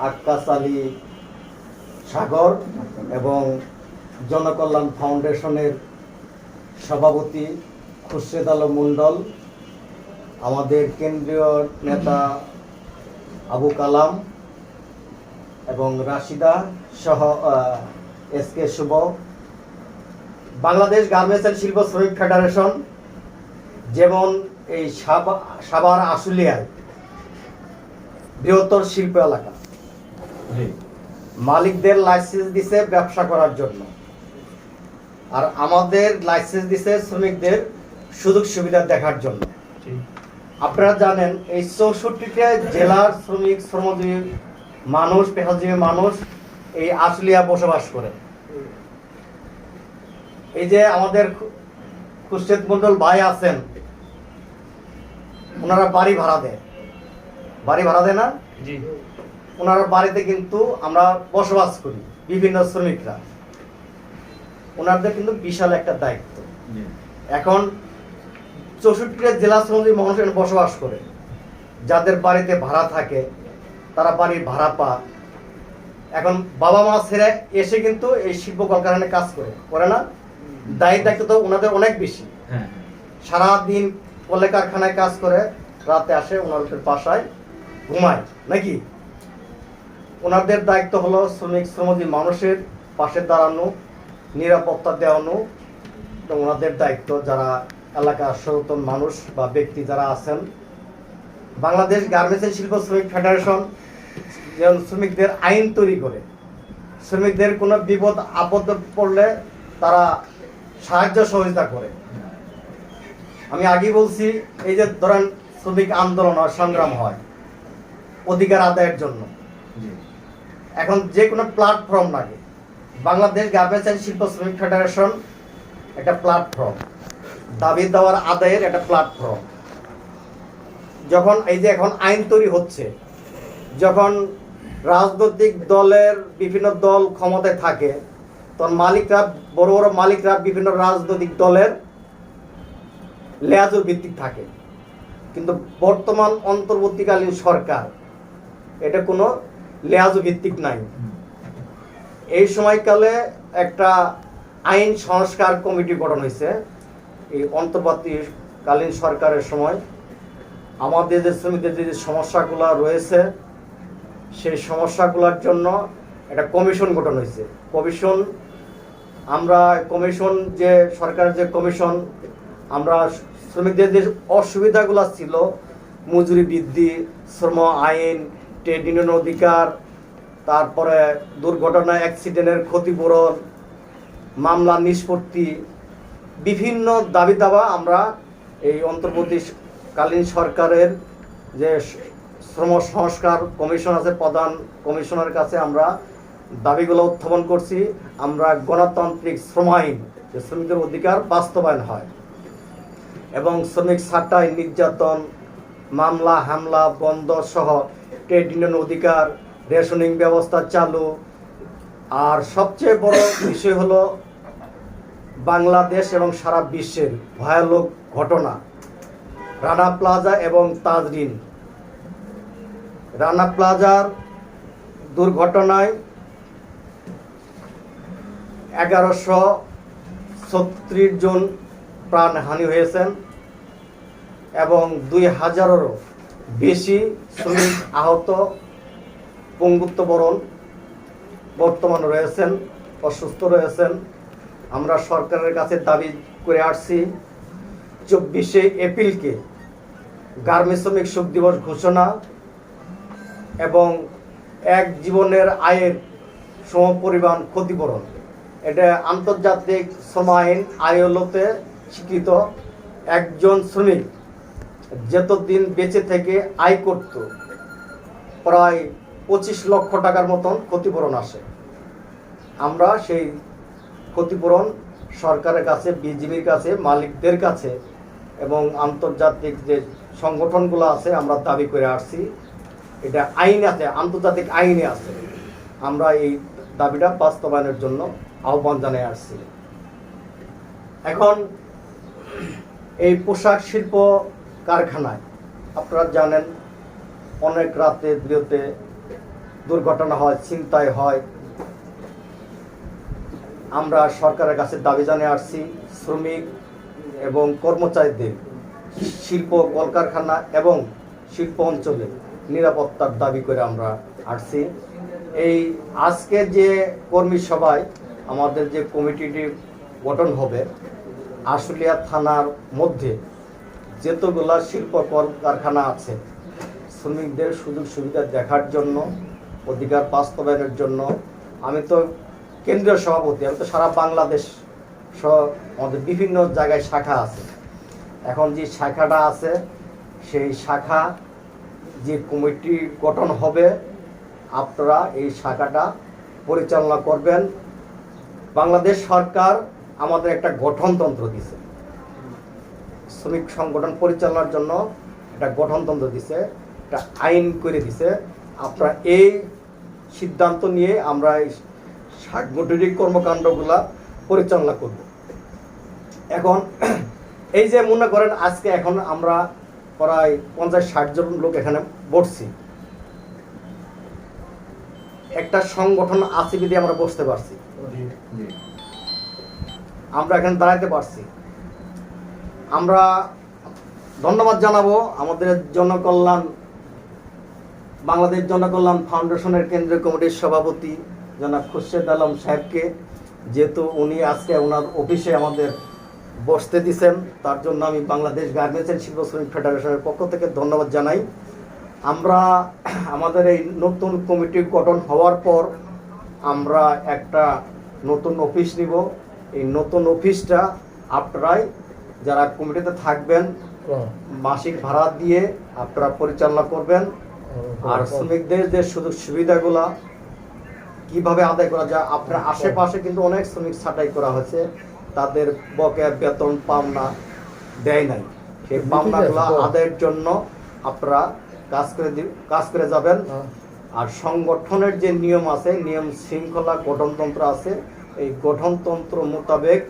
আক্কাস আলী সাগর এবং জনকল্যাণ ফাউন্ডেশনের সভাপতি খুরশেদ আলম মণ্ডল, আমাদের কেন্দ্রীয় নেতা আবু কালাম এবং রাশিদা সহ S K Shuvo, Bangladesh garments and শিল্প শ্রমিক ফেডারেশন, যেমন এই সাবা- সাভার আশুলিয়ায় বৃহত্তর শিল্প এলাকা। মালিকদের লাইসেন্স দিছে ব্যবসা করার জন্য। আর আমাদের লাইসেন্স দিছে শ্রমিকদের সুযোগ সুবিধা দেখার জন্য। আপনারা জানেন এই চৌষট্টিটা জেলার শ্রমিক শ্রমজীবী মানুষ পেশাজীবী মানুষ এই আশুলিয়া বসবাস করে। এই যে আমাদের খু- খুরশেদ মন্ডল ভাই আছেন ওনারা বাড়ি ভাড়া দেয়। বাড়ি ভাড়া দেয় না? জি। ওনার বাড়িতে কিন্তু আমরা বসবাস করি বিভিন্ন শ্রমিকরা। ওনাদের কিন্তু বিশাল একটা দায়িত্ব। এখন চৌষট্টিটা জেলা শ্রমিক মানুষ বসবাস করে। যাদের বাড়িতে ভাড়া থাকে তারা বাড়ির ভাড়া পা এখন বাবা মা ছেড়ে এসে কিন্তু এই শিল্প কলকারখানায় কাজ করে করে না? দায়িত্ব দায়িত্ব তো ওনাদের অনেক বেশি। হ্যাঁ। সারাদিন কলে কারখানায় কাজ করে রাতে আসে ওনাদের বাসায় ঘুমায় নাকি? ওনাদের দায়িত্ব হলো শ্রমিক শ্রমজীবী মানুষের পাশে দাঁড়ানো, নিরাপত্তা দেওয়ানো ওনাদের দায়িত্ব যারা এলাকার সচেতন মানুষ বা ব্যক্তি যারা আছেন। বাংলাদেশ গার্মেন্টস শিল্প শ্রমিক ফেডারেশন যেমন শ্রমিকদের আইন তৈরি করে। শ্রমিকদের কোনো বিপদ, আপদ পড়লে তারা সাহায্য সহযোগিতা করে। আমি আগে বলছি, এই যে ধরেন শ্রমিক আন্দোলন হয়, সংগ্রাম হয়, অধিকার আদায়ের জন্য। এখন যে কোনো প্ল্যাটফর্ম লাগে। বাংলাদেশ গার্মেন্টস অ্যান্ড শিল্প শ্রমিক ফেডারেশন একটা প্ল্যাটফর্ম দাবি দেওয়ার আদায়ের একটা প্ল্যাটফর্ম যখন এই যে এখন আইন তৈরি হচ্ছে, যখন রাজনৈতিক দলের বিভিন্ন দল ক্ষমতায় থাকে, তখন মালিকরা, বড় বড় মালিকরা বিভিন্ন রাজনৈতিক দলের লেয়াজুর ভিত্তিক থাকে। কিন্তু বর্তমান অন্তর্বর্তীকালীন সরকার এটা কোনো লেয়াজু ভিত্তিক নাই। এই সময়কালে একটা আইন সংস্কার কমিটি গঠন হয়েছে। এই অন্তর্বর্তীকালীন সরকারের সময়। আমাদের যে শ্রমিকদের যে সমস্যাগুলো রয়েছে, সেই সমস্যাগুলোর জন্য একটা কমিশন গঠন হয়েছে। কমিশন, আমরা কমিশন যে, সরকারের যে কমিশন, আমরা শ্রমিকদের যে অসুবিধাগুলো ছিল, মজুরি বৃদ্ধি, শ্রম আইন ট্রেড ইউনিয়ন অধিকার তারপরে দুর্ঘটনা, অ্যাক্সিডেন্টের ক্ষতিপূরণ, মামলা নিষ্পত্তি, বিভিন্ন দাবি দাবা আমরা এই অন্তর্বর্তীকালীন সরকারের যে শ্রম সংস্কার কমিশন আছে, প্রধান কমিশনের কাছে আমরা দাবিগুলো উত্থাপন করছি। আমরা গণতান্ত্রিক শ্রম আইন, যে শ্রমিকদের অধিকার বাস্তবায়ন হয় এবং শ্রমিক ছাঁটাই, নির্যাতন, মামলা, হামলা বন্ধ সহ ট্রেড ইউনিয়ন অধিকার, রেশনিং ব্যবস্থা চালু। আর সবচেয়ে বড় বিষয় হলো বাংলাদেশ এবং সারা বিশ্বের ভয়ানক ঘটনা, রানা প্লাজা এবং তাজরিন। রানা প্লাজার দুর্ঘটনায় এগারোশো ছত্রিশ জন প্রাণহানি হয়েছেন এবং দুই হাজারেরও বেশি শ্রমিক আহত পঙ্গুত্ববরণ বর্তমান রয়েছেন, অসুস্থ রয়েছেন। আমরা সরকারের কাছে দাবি করে আসছি, চব্বিশে এপ্রিলকে গার্মেন্টস শ্রমিক শোক দিবস ঘোষণা এবং এক জীবনের আয়ের সমপরিমাণ ক্ষতিপূরণ। এটা আন্তর্জাতিক শ্রম আইন আইএলওতে স্বীকৃত একজন শ্রমিক। যতদিন বেঁচে থেকে আয় করত, প্রায় পঁচিশ লক্ষ টাকার মতন ক্ষতিপূরণ আসে। আমরা সেই ক্ষতিপূরণ সরকারের কাছে, বিজিবির কাছে, মালিকদের কাছে এবং আন্তর্জাতিক যে সংগঠনগুলো আছে, আমরা দাবি করে আসছি। এটা আইন আছে, আন্তর্জাতিক আইনে আছে। আমরা এই দাবিটা বাস্তবায়নের জন্য আহ্বান জানিয়ে আসছি। এখন এই পোশাক শিল্প কারখানায়। আপনারা জানেন, অনেক রাতে বিরতে দুর্ঘটনা হয়, ছিনতাই হয়। আমরা সরকারের কাছে দাবি জানিয়ে আসছি, শ্রমিক এবং কর্মচারীদের শিল্প কলকারখানা এবং শিল্প অঞ্চলে নিরাপত্তার দাবি করে আমরা আসছি। এই আজকে যে কর্মী সভায় আমাদের যে কমিটিটি গঠন হবে, আশুলিয়া থানার মধ্যে যতগুলা শিল্প কলকারখানা আছে, শ্রমিকদের সুযোগ সুবিধা দেখার জন্য, অধিকার বাস্তবায়নের জন্য, আমি তো কেন্দ্রীয় সভাপতি, আমি তো সারা বাংলাদেশ সহ আমাদের বিভিন্ন জায়গায় শাখা আছে। এখন যে শাখাটা আছে, সেই শাখা যে কমিটি গঠন হবে, আপনারা এই শাখাটা পরিচালনা করবেন। বাংলাদেশ সরকার আমাদের একটা গঠনতন্ত্র দিছে শ্রমিক সংগঠন পরিচালনার জন্য একটা গঠনতন্ত্র দিছে একটা আইন করে দিছে। আপনারা এই সিদ্ধান্ত নিয়ে আমরা এই সাংগঠনিক কর্মকাণ্ডগুলা পরিচালনা করব। এখন এই যে মনে করেন আজকে এখন আমরা প্রায় পঞ্চাশ ষাট জন লোক এখানে বসছি। একটা সংগঠন আছে বিধি আমরা বসতে পারছি। আমরা এখানে দাঁড়াতে পারছি। আমরা ধন্যবাদ জানাব আমাদের জনকল্যাণ, বাংলাদেশ জনকল্যাণ ফাউন্ডেশনের কেন্দ্রীয় কমিটির সভাপতি জনাব খুরশেদ আলম সাহেবকে, যেহেতু উনি আজকে ওনার অফিসে আমাদের বসতে দিছেন, তার জন্য আমি বাংলাদেশ গার্মেন্টস অ্যান্ড শিল্প শ্রমিক ফেডারেশনের পক্ষ থেকে ধন্যবাদ জানাই। আমরা আমাদের এই নতুন কমিটি গঠন হওয়ার পর আমরা একটা নতুন অফিস নিব। এই নতুন অফিসটা আপনারাই যারা কমিটিতে থাকবেন মাসিক ভাড়া দিয়ে আপনারা পরিচালনা করবেন। আর শ্রমিকদের যে সুযোগ সুবিধাগুলা কীভাবে আদায় করা যায় আপনার আশেপাশে কিন্তু অনেক শ্রমিক ছাঁটাই করা হয়েছে। তাদের বকেয়া বেতন পাওনা দেয় নাই। সেই পাওনাগুলো আদায়ের জন্য আপনারা কাজ করে কাজ করে যাবেন। আর সংগঠনের যে নিয়ম আছে নিয়ম শৃঙ্খলা গঠনতন্ত্র আছে এই গঠনতন্ত্র মোতাবেক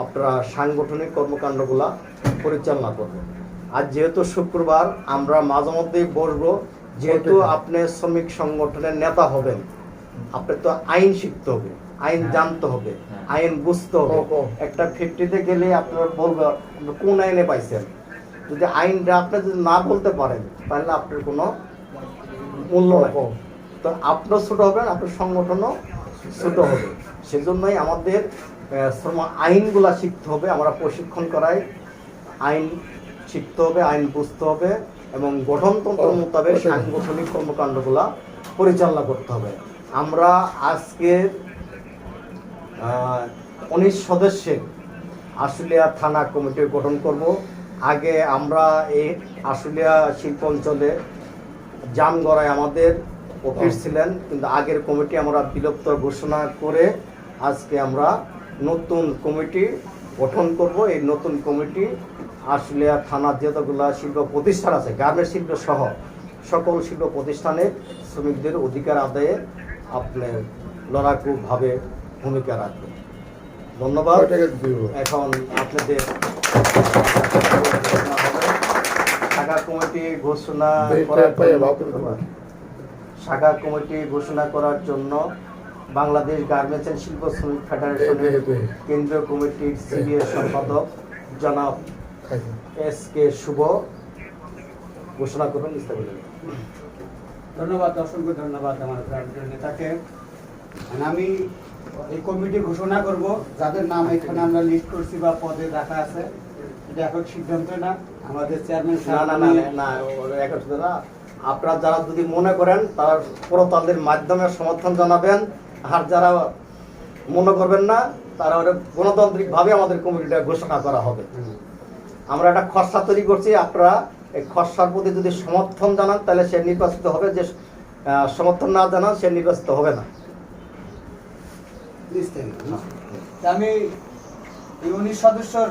আপনারা সাংগঠনিক কর্মকাণ্ডগুলা পরিচালনা করবেন আর যেহেতু শুক্রবার আমরা মাঝে মধ্যেই বসবো যেহেতু আপনি শ্রমিক সংগঠনের নেতা হবেন আপনি তো আইন শিখতে হবে আইন জানতে হবে আইন বুঝতে হবে। একটা ফ্যাক্টরিতে গেলে আপনার বলবে কোন আইনে পাইছেন? যদি আইনটা আপনি যদি না বলতে পারেন তাহলে আপনার কোনো মূল্য তো আপনিও ছোটো হবেন আপনার সংগঠনও ছোটো হবে। সেজন্যই আমাদের শ্রম আইনগুলা শিখতে হবে আমরা প্রশিক্ষণ করাই। আইন শিখতে হবে আইন বুঝতে হবে এবং গঠনতন্ত্র মোতাবেক। সাংগঠনিক কর্মকাণ্ডগুলা পরিচালনা করতে হবে। আমরা আজকে উনিশ সদস্যের আশুলিয়া থানা কমিটি গঠন করব। আগে আমরা এই আশুলিয়া শিল্প অঞ্চলে জামগড়ায় আমাদের অফিস ছিলেন কিন্তু আগের কমিটি আমরা বিলুপ্ত ঘোষণা করে আজকে আমরা নতুন কমিটি গঠন করব। এই নতুন কমিটি আশুলিয়া থানার যতগুলো শিল্প প্রতিষ্ঠান আছে গার্মেন্ট শিল্প সহ সকল শিল্প প্রতিষ্ঠানে শ্রমিকদের অধিকার আদায়ে আপনি লড়াকুভাবে ভূমিকা রাখবেন। ধন্যবাদ। এখন আপনাদের শাখা কমিটি ঘোষণা করার শাখা কমিটি ঘোষণা করার জন্য বাংলাদেশ গার্মেন্টস অ্যান্ড শিল্প শ্রমিক ফেডারেশনের কেন্দ্রীয় কমিটির সিনিয়র সম্পাদক জনাব এস কে শুভ। ঘোষণা করুন ইস্তাবিল ধন্যবাদ অসংখ্য ধন্যবাদ আমার নেতাকে। আমি এই কমিটি ঘোষণা করব যাদের নাম এখানে আমরা লিস্ট করছি বা পদে রাখা আছে। এটা এখন সিদ্ধান্ত না। আমাদের চেয়ারম্যান না না না না, না ওরা এক হচ্ছে না। আপনারা যারা যদি মনে করেন তারা প্রতালদের মাধ্যমে সমর্থন জানাবেন। আর যারা মনে করবেন না, তারা ওটা গণতান্ত্রিকভাবে আমাদের কমিটিটা ঘোষণা করা হবে। আমরা একটা খসড়া তৈরি করছি, আপনারা এই খসড়ার প্রতি যদি সমর্থন জানান, তাহলে সে নির্বাচিত হবে, যে সমর্থন না জানান, সে নির্বাচিত হবে না। আমি এই উনিশ সদস্যর